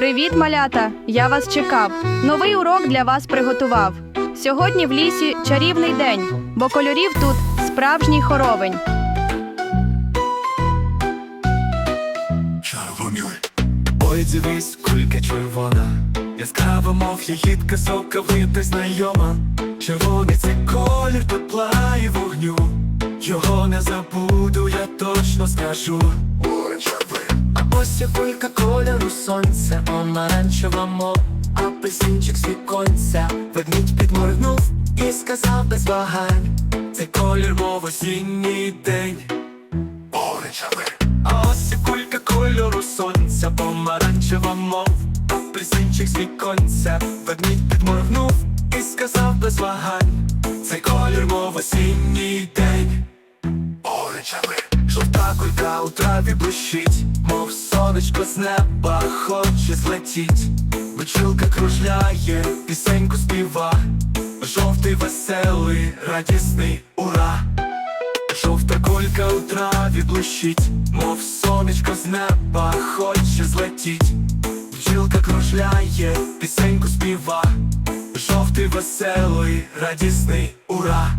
Привіт, малята! Я вас чекав. Новий урок для вас приготував. Сьогодні в лісі чарівний день, бо кольорів тут справжній хоровень. Ой, дивись, кулька червона, яскрава, мов ягідка, соковита, знайома. Червоний це колір тепла і вогню. Його не забуду, я точно скажу. Оранжевий. А ось я кулька кольору сонця, помаранчева, мов апельсинчик з віконця. Ведмідь підморгнув і сказав без вагань. Це колір, мов осінній день. Оранжевий. А ось і кулька кольору сонця, помаранчева мов, апельсинчик з віконця, ведмідь підморгнув і сказав без вагань, цей колір, мов осінній день. Оранжевий. Жовта кулька у траві блищить, мов сонечко з неба хоче злетіть. Бичилка кружляє, пісеньку співа, жовтий веселий, радісний ура. Жовта кулька у траві блищить, мов сонечко з неба хоче злетіть. Бджілка кружляє, пісеньку співа, жовтий веселий, радісний ура.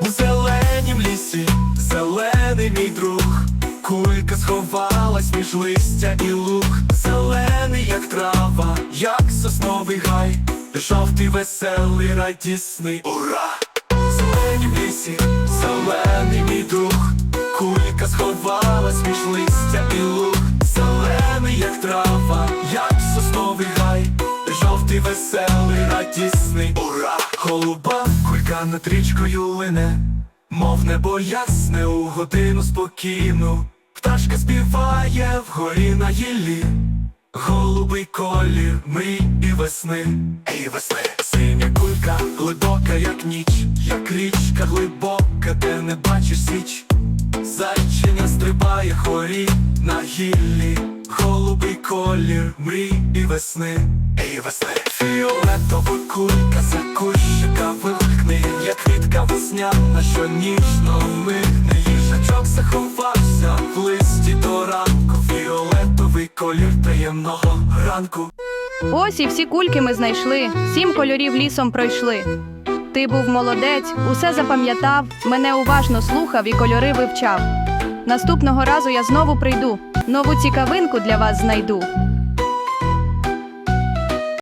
У зеленім лісі, листя і луг, зелений, як трава, як сосновий гай, жовтий веселий, радісний. Ура. В лісі, зелений мій друг, кулька сховалась між листя і луг, зелений, як трава, як сосновий гай, жовтий веселий, радісний. Ура. Голуба кулька над річкою лине, мов небо ясне у годину спокійну. Пташка співає вгорі на гіллі, голубий колір мрій і весни, і весни. Синя кулька глибока, як ніч, як річка глибока, де не бачиш січ. Зайчиня стрибає хорі на гіллі, голубий колір мрій і весни, і весни. Фіолетова кулька за кущика вилкне, як квітка весняна, що ніжно мигне. Їжачок заховався листі до ранку. Фіолетовий колір таємного ранку. Ось і всі кульки ми знайшли, сім кольорів лісом пройшли. Ти був молодець, усе запам'ятав, мене уважно слухав і кольори вивчав. Наступного разу я знову прийду, нову цікавинку для вас знайду.